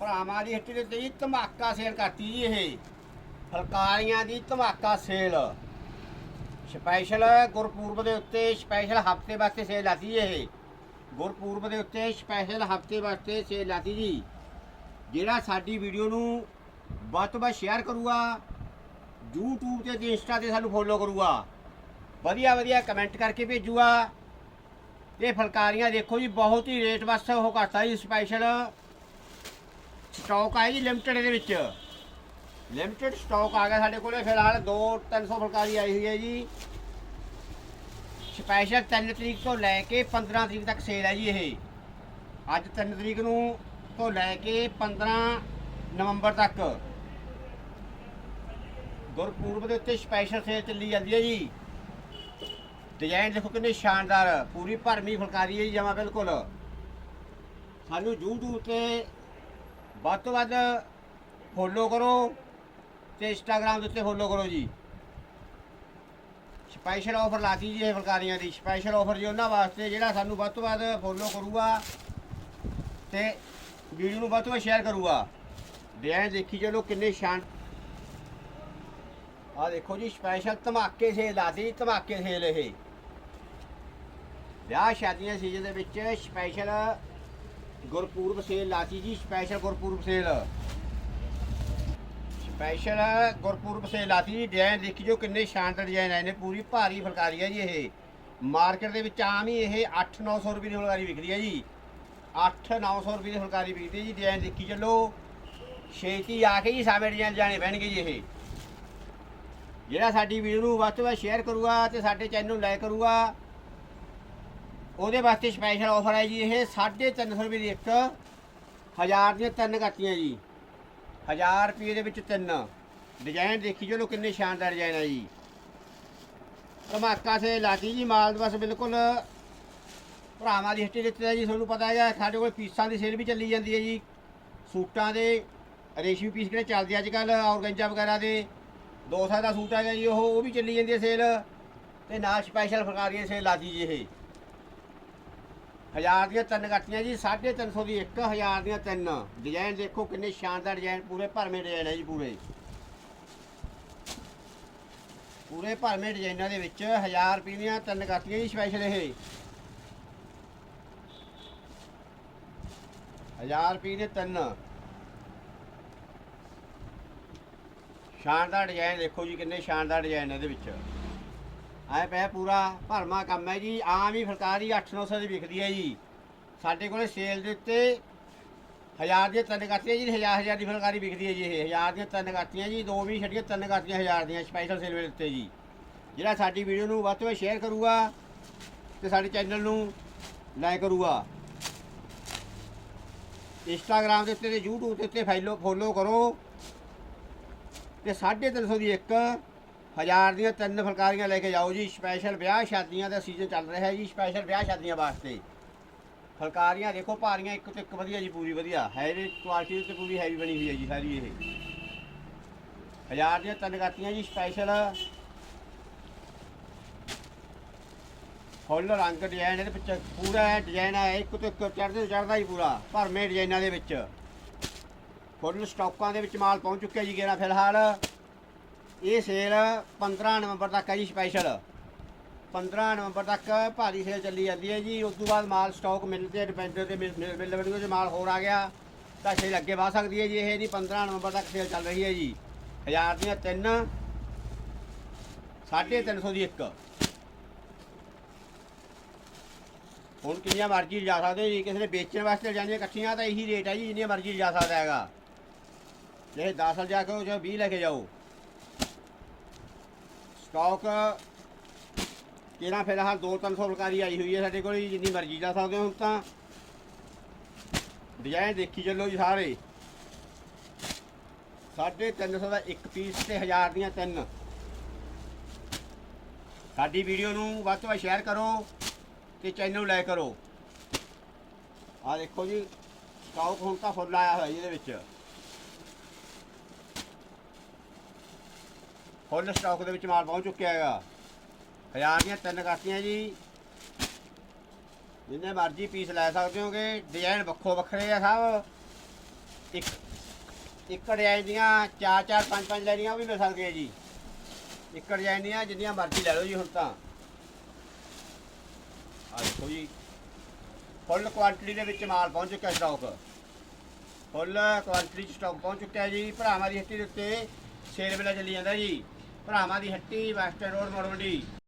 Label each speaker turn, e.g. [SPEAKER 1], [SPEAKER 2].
[SPEAKER 1] ਭਰਾਵਾਂ ਦੀ ਹੱਟੀ ਦੇ ਉੱਤੇ ਜੀ, ਧਮਾਕਾ ਸੇਲ ਕਰਤੀ ਜੀ ਇਹ। ਫਲਕਾਰੀਆਂ ਦੀ ਧਮਾਕਾ ਸੇਲ। ਸਪੈਸ਼ਲ ਗੁਰਪੂਰਬ ਦੇ ਉੱਤੇ ਸਪੈਸ਼ਲ ਹਫ਼ਤੇ ਵਾਸਤੇ ਸੇਲ ਲਾਤੀ ਜੀ ਇਹ। ਗੁਰਪੂਰਬ ਦੇ ਉੱਤੇ ਸਪੈਸ਼ਲ ਹਫ਼ਤੇ ਵਾਸਤੇ ਸੇਲ ਲਾਤੀ ਜੀ। ਜਿਹੜਾ ਸਾਡੀ ਵੀਡੀਓ ਨੂੰ ਵੱਧ ਤੋਂ ਵੱਧ ਸ਼ੇਅਰ ਕਰੂਗਾ, YouTube ਤੇ ਤੇ Insta ਤੇ ਸਾਨੂੰ ਫੋਲੋ ਕਰੂਗਾ, ਵਧੀਆ ਵਧੀਆ ਕਮੈਂਟ ਕਰਕੇ ਭੇਜੂਗਾ। ਇਹ ਫਲਕਾਰੀਆਂ ਦੇਖੋ ਜੀ, ਬਹੁਤ ਹੀ ਰੇਟ ਵਾਸਤੇ ਉਹ ਕਰਤਾ ਜੀ ਸਪੈਸ਼ਲ। ਸਟਾਕ ਆਇਆ ਜੀ ਲਿਮਟਿਡ ਦੇ ਵਿੱਚ। ਲਿਮਟਿਡ ਸਟਾਕ ਆ ਗਿਆ ਸਾਡੇ ਕੋਲੇ, ਫਿਲਹਾਲ 2 300 ਫੁਲਕਾਰੀ ਆਈ ਹੋਈ ਹੈ ਜੀ। ਸਪੈਸ਼ਲ 3 ਤਰੀਕ ਤੋਂ ਲੈ ਕੇ 15 ਤਰੀਕ ਤੱਕ ਸੇਲ ਹੈ ਜੀ ਇਹ। ਅੱਜ 3 ਤਰੀਕ ਨੂੰ ਤੋਂ ਲੈ ਕੇ 15 ਨਵੰਬਰ ਤੱਕ। ਗੁਰਪੂਰਬ ਦੇ ਉੱਤੇ ਸਪੈਸ਼ਲ ਸੇਲ ਚੱਲੀ ਜਾਂਦੀ ਹੈ ਜੀ। ਡਿਜ਼ਾਈਨ ਦੇਖੋ ਕਿੰਨੇ ਸ਼ਾਨਦਾਰ, ਪੂਰੀ ਭਰਮੀ ਫੁਲਕਾਰੀ ਹੈ ਜੀ ਜਮਾ ਬਿਲਕੁਲ। ਸਾਨੂੰ YouTube ਤੇ ਵੱਧ ਤੋਂ ਵੱਧ ਫੋਲੋ ਕਰੋ ਤੇ ਇੰਸਟਾਗ੍ਰam ਦੇ ਉੱਤੇ ਫੋਲੋ ਕਰੋ ਜੀ। ਸਪੈਸ਼ਲ ਆਫਰ ਲਾਤੀ ਜੀ ਇਹ ਫੁਲਕਾਰੀਆਂ ਦੀ। ਸਪੈਸ਼ਲ ਆਫਰ ਜੀ ਉਹਨਾਂ ਵਾਸਤੇ ਜਿਹੜਾ ਸਾਨੂੰ ਵੱਧ ਤੋਂ ਵੱਧ ਫੋਲੋ ਕਰੂਗਾ ਤੇ ਵੀਡੀਓ ਨੂੰ ਵੱਧ ਤੋਂ ਵੱਧ ਸ਼ੇਅਰ ਕਰੂਗਾ। ਡਿਜ਼ਾਈਨ ਦੇਖੀ ਚਲੋ ਕਿੰਨੇ ਸ਼ਾਨ ਆ ਦੇਖੋ ਜੀ ਸਪੈਸ਼ਲ ਧਮਾਕੇ ਸੇਲ ਲਾਤੀ ਧਮਾਕੇ ਸੇਲ ਇਹ। ਵਿਆਹ ਸ਼ਾਦੀਆਂ ਸੀਜ਼ਨ ਦੇ ਵਿੱਚ ਸਪੈਸ਼ਲ ਗੁਰਪੂਰਬ ਸੇਲ ਲਾਤੀ ਜੀ special Gurpurab sale. Special Gurpurab sale ਲਾਤੀ ਜੀ ਡਿਜ਼ਾਈਨ ਦੇਖੀ ਜੋ ਕਿੰਨੇ ਸ਼ਾਨਦਾਰ ਡਿਜ਼ਾਈਨ ਆਏ ਨੇ, ਪੂਰੀ ਭਾਰੀ ਫੁਲਕਾਰੀ ਹੈ ਜੀ ਇਹ। ਮਾਰਕੀਟ ਦੇ ਵਿੱਚ ਆਮ ਹੀ ਇਹ 8-900 ਰੁਪਏ ਦੀ ਫੁਲਕਾਰੀ ਵਿਕਦੀ ਹੈ ਜੀ। 8-900 ਰੁਪਏ ਦੀ ਫੁਲਕਾਰੀ ਵਿਕਦੀ ਹੈ ਜੀ ਡਿਜ਼ਾਈਨ ਦੇਖੀ ਚੱਲੋ। ਛੇਤੀ ਆ ਕੇ ਜੀ ਸਾਰੇ ਡਿਜ਼ਾਈਨ ਜਾਣੇ ਪੈਣਗੇ ਜੀ ਇਹ। ਜਿਹੜਾ ਸਾਡੀ ਵੀਡੀਓ ਨੂੰ ਵੱਧ ਤੋਂ ਵੱਧ ਸ਼ੇਅਰ ਕਰੂਗਾ ਤੇ ਸਾਡੇ ਚੈਨਲ ਨੂੰ ਲਾਈਕ ਕਰੂਗਾ। ਉਹਦੇ ਵਾਸਤੇ ਸਪੈਸ਼ਲ ਆਫਰ ਹੈ ਜੀ ਇਹ 350 ਰੁਪਏ ਦੀ ਇੱਕ, ਹਜ਼ਾਰ ਦੀਆਂ ਤਿੰਨ ਕਰਤੀਆਂ ਜੀ। 1000 ਰੁਪਏ ਦੇ ਵਿੱਚ ਤਿੰਨ। ਡਿਜ਼ਾਈਨ ਦੇਖੀ ਚਲੋ ਕਿੰਨੇ ਸ਼ਾਨਦਾਰ ਡਿਜ਼ਾਈਨ ਹੈ ਜੀ। ਧਮਾਕਾ ਸੇ ਲਾਤੀ ਜੀ ਮਾਲ ਬਸ ਬਿਲਕੁਲ। ਭਰਾਵਾਂ ਦੀ ਹੱਟੀ ਦਿੱਤੇ ਜੀ ਤੁਹਾਨੂੰ ਪਤਾ ਹੈਗਾ, ਸਾਡੇ ਕੋਲ ਪੀਸਾਂ ਦੀ ਸੇਲ ਵੀ ਚੱਲੀ ਜਾਂਦੀ ਹੈ ਜੀ। ਸੂਟਾਂ ਦੇ ਰੇਸ਼ਮੀ ਪੀਸ ਕਿਹੜੇ ਚੱਲਦੇ ਅੱਜ ਕੱਲ ਔਰਗੰਜਾ ਵਗੈਰਾ ਦੇ। 200 ਦਾ ਸੂਟ ਹੈਗਾ ਜੀ ਉਹ ਉਹ ਵੀ ਚੱਲੀ ਜਾਂਦੀ ਹੈ ਸੇਲ ਤੇ ਨਾਲ ਸਪੈਸ਼ਲ ਫੁਲਕਾਰੀਆਂ ਸੇਲ ਲਾਤੀ ਜੀ ਇਹ। ਹਜ਼ਾਰ ਦੀਆਂ ਤਿੰਨ ਕੱਟੀਆਂ ਜੀ 350 ਦੀ ਇੱਕ, ਹਜ਼ਾਰ ਦੀਆਂ ਤਿੰਨ। ਡਿਜ਼ਾਈਨ ਦੇਖੋ ਕਿੰਨੇ ਸ਼ਾਨਦਾਰ ਡਿਜ਼ਾਈਨ, ਪੂਰੇ ਭਰਵੇਂ ਡਿਜ਼ਾਈਨ ਹੈ ਜੀ ਪੂਰੇ। ਪੂਰੇ ਭਰਵੇਂ ਡਿਜ਼ਾਈਨਾਂ ਦੇ ਵਿੱਚ 1000 ਰੁਪਏ ਦੀਆਂ ਤਿੰਨ ਕੱਟੀਆਂ ਜੀ ਸਪੈਸ਼ਲ ਇਹ। ਹਜ਼ਾਰ ਰੁਪਏ ਦੇ ਤਿੰਨ। ਸ਼ਾਨਦਾਰ ਡਿਜ਼ਾਈਨ ਦੇਖੋ ਜੀ ਕਿੰਨੇ ਸ਼ਾਨਦਾਰ ਡਿਜ਼ਾਈਨ ਇਹਦੇ ਵਿੱਚ। ਆਏ ਪਿਆ ਪੂਰਾ ਭਰਮਾ ਕੰਮ ਹੈ ਜੀ। ਆਮ ਹੀ ਫੁਲਕਾਰੀ 8-900 ਦੀ ਵਿਕਦੀ ਹੈ ਜੀ। ਸਾਡੇ ਕੋਲੇ ਸੇਲ ਦੇ ਉੱਤੇ ਹਜ਼ਾਰ ਦੀਆਂ ਤਿੰਨ ਕਰਤੀਆਂ ਜੀ, ਹਜ਼ਾਰ ਹਜ਼ਾਰ ਦੀ ਫੁਲਕਾਰੀ ਵਿਕਦੀ ਹੈ ਜੀ ਇਹ। ਹਜ਼ਾਰ ਦੀਆਂ ਤਿੰਨ ਕਰਤੀਆਂ ਜੀ, ਦੋ ਵੀ ਛੱਡੀਆਂ, ਤਿੰਨ ਕਰਤੀਆਂ ਹਜ਼ਾਰ ਦੀਆਂ ਸਪੈਸ਼ਲ ਸੇਲ ਦੇ ਉੱਤੇ ਜੀ। ਜਿਹੜਾ ਸਾਡੀ ਵੀਡੀਓ ਨੂੰ ਵੱਧ ਤੋਂ ਵੱਧ ਸ਼ੇਅਰ ਕਰੂਗਾ ਤੇ ਸਾਡੇ ਚੈਨਲ ਨੂੰ ਲਾਈਕ ਕਰੂਗਾ। ਇੰਸਟਾਗ੍ਰam ਦੇ ਉੱਤੇ ਤੇ YouTube ਦੇ ਉੱਤੇ ਫਾਈਲੋ ਫੋਲੋ ਕਰੋ। ਤੇ 350 ਦੀ ਇੱਕ ਹਜ਼ਾਰ ਦੀਆਂ ਤਿੰਨ ਫੁਲਕਾਰੀਆਂ ਲੈ ਕੇ ਜਾਓ ਜੀ ਸਪੈਸ਼ਲ ਵਿਆਹ ਸ਼ਾਦੀਆਂ ਦਾ ਸੀਜ਼ਨ ਚੱਲ ਰਿਹਾ ਜੀ ਸਪੈਸ਼ਲ ਵਿਆਹ ਸ਼ਾਦੀਆਂ ਵਾਸਤੇ। ਫੁਲਕਾਰੀਆਂ ਦੇਖੋ, ਭਾਰੀਆਂ ਇੱਕ ਤੋਂ ਇੱਕ ਵਧੀਆ ਜੀ, ਪੂਰੀ ਵਧੀਆ। ਹੈਵੀ ਕੁਆਲਿਟੀ ਤੇ ਪੂਰੀ ਹੈਵੀ ਬਣੀ ਹੋਈ ਹੈ ਜੀ ਸਾਰੀ ਇਹ। ਹਜ਼ਾਰ ਦੀਆਂ ਤਿੰਨ ਕਰਤੀਆਂ ਜੀ ਸਪੈਸ਼ਲ ਫੁੱਲ ਰੰਗ ਡਿਜ਼ਾਈਨ ਇਹਦੇ ਵਿੱਚ ਪੂਰਾ ਡਿਜ਼ਾਈਨ ਹੈ, ਇੱਕ ਤੋਂ ਇੱਕ ਚੜ੍ਹਦੇ ਚੜ੍ਹਦਾ ਹੀ ਪੂਰਾ, ਭਰਮੇ ਡਿਜ਼ਾਈਨਾਂ ਦੇ ਵਿੱਚ। ਫੁੱਲ ਸਟਾਕਾਂ ਦੇ ਵਿੱਚ ਮਾਲ ਪਹੁੰਚ ਚੁੱਕਿਆ ਜੀ ਗੇਰਾ ਫਿਲਹਾਲ। ਇਹ ਸੇਲ 15 ਨਵੰਬਰ ਤੱਕ ਹੈ ਜੀ ਸਪੈਸ਼ਲ 15 ਨਵੰਬਰ ਤੱਕ ਭਾਰੀ ਸੇਲ ਚੱਲੀ ਜਾਂਦੀ ਹੈ ਜੀ। ਉਸ ਤੋਂ ਬਾਅਦ ਮਾਲ ਸਟਾਕ ਮਿਲਦੇ ਡਿਪੈਂਡਰ ਤੇ ਮਿਲ ਮਿਲ ਮਿਲ ਮਾਲ ਹੋਰ ਆ ਗਿਆ, ਤਾਂ ਸੇਲ ਅੱਗੇ ਵਧ ਸਕਦੀ ਹੈ ਜੀ। ਇਹ ਜੀ 15 ਨਵੰਬਰ ਤੱਕ ਸੇਲ ਚੱਲ ਰਹੀ ਹੈ ਜੀ। ਹਜ਼ਾਰ ਦੀਆਂ ਤਿੰਨ 350 ਦੀ ਇੱਕ। ਹੁਣ ਕਿੰਨੀਆਂ ਮਰਜ਼ੀ ਲਿਜਾ ਸਕਦੇ ਜੀ। ਕਿਸੇ ਨੇ ਵੇਚਣ ਵਾਸਤੇ ਲਿਜਾਣੀਆਂ ਇਕੱਠੀਆਂ ਤਾਂ ਇਹੀ ਰੇਟ ਹੈ ਜੀ, ਜਿੰਨੀਆਂ ਮਰਜ਼ੀ ਲਿਜਾ ਸਕਦਾ ਹੈਗਾ। ਜੇ 10 ਲਿਜਾ ਕੇ ਜਾਂ 20 ਲੈ ਕੇ ਜਾਓ। ਸਟਾਕ। ਜਿਹੜਾ ਫਿਲਹਾਲ 2-300 ਫੁਲਕਾਰੀ ਆਈ ਹੋਈ ਹੈ ਸਾਡੇ ਕੋਲ ਜੀ, ਜਿੰਨੀ ਮਰਜ਼ੀ ਲੈ ਸਕਦੇ ਹੋ ਹੁਣ ਤਾਂ। ਡਿਜ਼ਾਈਨ ਦੇਖੀ ਚੱਲੋ ਜੀ ਸਾਰੇ। 350 ਦਾ ਇੱਕ ਪੀਸ ਤੇ 1000 ਦੀਆਂ ਤਿੰਨ। ਸਾਡੀ ਵੀਡੀਓ ਨੂੰ ਵੱਧ ਤੋਂ ਵੱਧ ਸ਼ੇਅਰ ਕਰੋ ਤੇ ਚੈਨਲ ਨੂੰ ਲਾਈਕ ਕਰੋ। ਆ ਦੇਖੋ ਜੀ ਸਟਾਕ ਹੁਣ ਤਾਂ ਫੁੱਲ ਆਇਆ ਹੋਇਆ ਜੀ ਇਹਦੇ ਵਿੱਚ। ਫੁੱਲ ਸਟਾਕ ਦੇ ਵਿੱਚ ਮਾਲ ਪਹੁੰਚ ਚੁੱਕਿਆ ਹੈਗਾ। ਹਜ਼ਾਰ ਦੀਆਂ ਤਿੰਨ ਕਰਤੀਆਂ ਜੀ। ਜਿੰਨੇ ਮਰਜ਼ੀ ਪੀਸ ਲੈ ਸਕਦੇ ਹੋਗੇ ਡਿਜ਼ਾਈਨ ਵੱਖੋ ਵੱਖਰੇ ਆ ਸਭ। ਇੱਕ ਇੱਕ ਡਿਜ਼ਾਈਨ ਦੀਆਂ ਚਾਰ ਚਾਰ, ਪੰਜ ਪੰਜ ਲੈਣੀਆਂ ਉਹ ਵੀ ਮਿਲ ਸਕਦੀਆਂ ਜੀ। ਇੱਕ ਡਿਜ਼ਾਈਨ ਦੀਆਂ ਜਿੰਨੀਆਂ ਮਰਜ਼ੀ ਲੈ ਲਓ ਜੀ ਹੁਣ ਤਾਂ। ਆ ਦੇਖੋ ਜੀ। ਫੁੱਲ ਕੁਆਂਟੀਟੀ ਦੇ ਵਿੱਚ ਮਾਲ ਪਹੁੰਚ ਚੁੱਕਿਆ ਸਟਾਕ ਫੁੱਲ ਕੁਆਂਟੀਟੀ ਚ ਸਟਾਕ ਪਹੁੰਚ ਚੁੱਕਿਆ ਜੀ। ਭਰਾਵਾਂ ਦੀ ਹੱਟੀ ਦੇ ਉੱਤੇ ਸੇਲ ਵੇਲਾ ਚੱਲੀ ਜਾਂਦਾ ਜੀ। ਭਰਾਵਾਂ ਦੀ ਹੱਟੀ ਵੈਸਟਰਨ ਰੋਡ ਮੋੜ ਮੰਡੀ